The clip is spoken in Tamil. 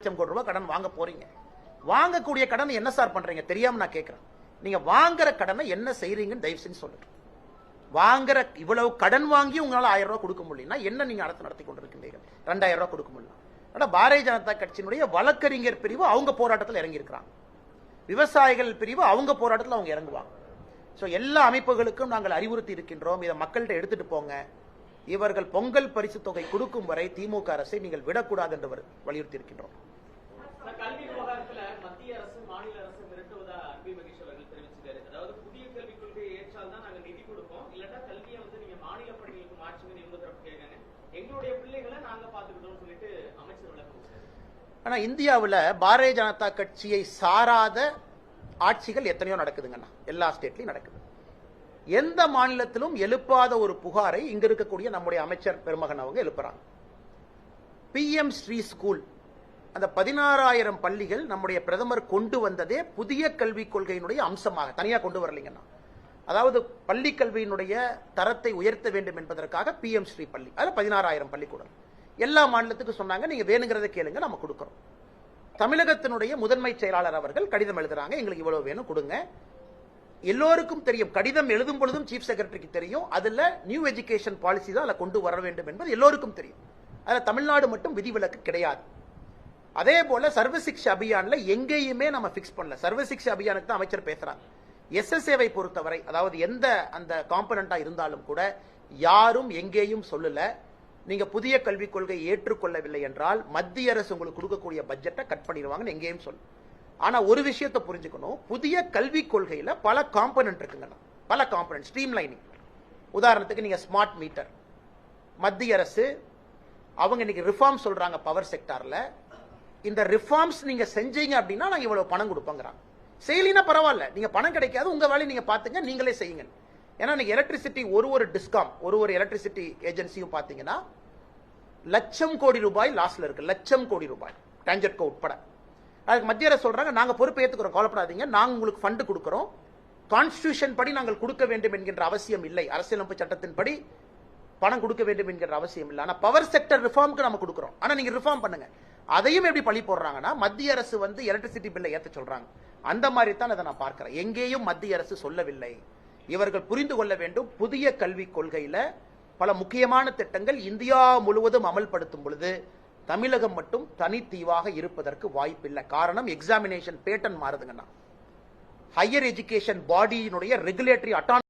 லட்சம் கோடி ரூபாய் கடன் வாங்க போறீங்க. வாங்கக்கூடிய கடன் என்ன சார் பண்றீங்க? தெரியாம நான் கேட்கிறேன் நீங்க வாங்குற கடனை என்ன செய்றீங்கன்னு தயவு செஞ்சு சொல்லுங்க. வாங்குற இவ்வளவு கடன் வாங்கி உங்களால ஆயிரம் ரூபாய் கொடுக்க முடியலன்னா என்ன நீங்க அடுத்து நடத்தி கொண்டிருக்கின்றீர்கள்? ரெண்டாயிரம் ரூபாய் கொடுக்க முடியல. ஆனா பாரதிய ஜனதா கட்சியினுடைய வழக்கறிஞர் பிரிவு அவங்க போராட்டத்தில் இறங்கி இருக்கிறாங்க விவசாயிகள் பிரிவு அவங்க போராட்டத்தில் அவங்க இறங்குவாங்க. ஸோ எல்லா அமைப்புகளுக்கும் நாங்கள் அறிவுறுத்தி இருக்கின்றோம். இதை மக்கள்கிட்ட எடுத்துட்டு போங்க. இவர்கள் பொங்கல் பரிசு தொகை கொடுக்கும் வரை திமுக அரசை நீங்கள் விடக்கூடாது என்று வலியுறுத்தி இருக்கின்றோம் சார், கல்வி விவகாரத்துல மத்திய அரசு மாநில அரசு மிரட்டுவதா அன்பில் மகேஷ் அவர்கள் தெரிவிச்சிருக்காரு அதாவது புதிய கல்விக் கொள்கையை ஏற்றால் தான் நாங்க நிதி கொடுப்போம் இல்லட்டா கல்வியை வந்து நீங்க மாநில காஷ்மீர் மாற்றுங்கன்னு கேட்காங்க எங்களுடைய பிள்ளைகளை நாங்க பாத்துக்கிட்டோம்னு சொல்லிட்டு அமைச்சர் விளக்கம் ஆனா இந்தியாவில் பாரதிய ஜனதா கட்சியை சாராத ஆட்சிகள் எத்தனையோ நடக்குதுங்கண்ணா எல்லா ஸ்டேட்லையும் நடக்குது. எந்த மாநிலத்திலும் எழுப்பாத ஒரு புகாரை இங்க இருக்கக்கூடிய நம்முடைய அமைச்சர் பெருமகன் அவங்க எழுப்புறாங்க. பிஎம் ஸ்ரீ ஸ்கூல் அந்த பதினாறாயிரம் பள்ளிகள் நம்முடைய பிரதமர் கொண்டு வந்ததே புதிய கல்விக் கொள்கையினுடைய அம்சமாக தனியா கொண்டு வரலைங்கண்ணா அதாவது பள்ளி கல்வியினுடைய தரத்தை உயர்த்த வேண்டும் என்பதற்காக பிஎம் ஸ்ரீ பள்ளி. அதுல பதினாறாயிரம் பள்ளிக்கூடம். எல்லா மாநிலத்துக்கும் சொன்னாங்க நீங்க வேணுங்கிறத கேளுங்க நம்ம கொடுக்குறோம். தமிழகத்தினுடைய முதன்மை செயலாளர் அவர்கள் கடிதம் எழுதுறாங்க எங்களுக்கு இவ்வளவு வேணும் கொடுங்க. எல்லோருக்கும் தெரியும் கடிதம் எழுதும் பொழுதும் சீஃப் செக்ரட்டரிக்கு தெரியும் அதுல நியூ எஜுகேஷன் பாலிசி தான் அதில் கொண்டு வர வேண்டும் என்பது எல்லோருக்கும் தெரியும். அதில் தமிழ்நாடு மட்டும் விதிவிலக்கு கிடையாது. அதே போல சர்வ சிக்ஷா அபியான்ல எங்கேயுமே நம்ம பிக்ஸ் பண்ணல. சர்வ சிக்ஷா அபியானுக்கு தான் அமைச்சர் பேசுறாங்க எஸ்எஸ்ஏவை பொறுத்தவரை அதாவது எந்த அந்த காம்பனண்டா இருந்தாலும் கூட யாரும் எங்கேயும் சொல்லல. நீங்க புதிய கல்விக் கொள்கை ஏற்றுக்கொள்ளவில்லை என்றால் மத்திய அரசு உங்களுக்கு கொடுக்கக்கூடிய பட்ஜெட்டை கட் பண்ணிடுவாங்கன்னு எங்கேயும் சொல்லு ஆனா ஒரு விஷயத்தை புரிஞ்சுக்கணும். புதிய கல்விக் கொள்கையில பல காம்பனன்ட் இருக்குங்க பல காம்பனன்ட் ஸ்ட்ரீம் லைனிங் உதாரணத்துக்கு நீங்க ஸ்மார்ட் மீட்டர் மத்திய அரசு அவங்க இன்னைக்கு ரிஃபார்ம் சொல்றாங்க பவர் செக்டார்ல இந்த ரிஃபார்ம்ஸ் நீங்க செஞ்சீங்க அப்படின்னா நாங்க இவ்வளவு பணம் கொடுப்போங்கிறாங்க. செய்யலினா பரவாயில்ல. நீங்க பணம் கிடைக்காது உங்க வேலையை நீங்க பாத்துங்க நீங்களே செய்யுங்க. ஏன்னா நீங்க எலக்ட்ரிசிட்டி ஒரு ஒரு டிஸ்காம் ஒரு ஒரு எலக்ட்ரிசிட்டி ஏஜென்சியும் பாத்தீங்கன்னா லட்சம் கோடி ரூபாய் லாஸ்ல இருக்கு. லட்சம் கோடி ரூபாய். டான்ஜெட்கோ உட்பட. அதுக்கு மத்திய அரசு சொல்றாங்க நாங்க பொறுப்பு ஏத்துக்கிறோம் கவலைப்படாதீங்க. நாங்க உங்களுக்கு ஃபண்டு கொடுக்குறோம். கான்ஸ்டியூஷன் படி நாங்கள் கொடுக்க வேண்டும் என்கின்ற அவசியம் இல்லை. அரசியலமைப்பு சட்டத்தின்படி பணம் கொடுக்க வேண்டும் என்கிற அவசியம் இல்லை. ஆனால் பவர் செக்டர் ரிஃபார்முக்கு நம்ம கொடுக்குறோம். ஆனால் நீங்கள் ரிஃபார்ம் பண்ணுங்க. அதையும் எப்படி பழி போடுறாங்கன்னா மத்திய அரசு வந்து எலக்ட்ரிசிட்டி பில்லை ஏற்ற சொல்றாங்க. அந்த மாதிரி தான் அதை நான் பார்க்கிறேன். எங்கேயும் மத்திய அரசு சொல்லவில்லை. இவர்கள் புரிந்து கொள்ள வேண்டும் புதிய கல்விக் கொள்கையில பல முக்கியமான திட்டங்கள் இந்தியா முழுவதும் அமல்படுத்தும் பொழுது தமிழகம் மட்டும் தனித்தீவாக இருப்பதற்கு வாய்ப்பில்லை. காரணம் எக்ஸாமினேஷன் பேட்டன் மாறுதுங்கன்னா ஹையர் எஜுகேஷன் பாடியினுடைய ரெகுலேட்டரி அட்டான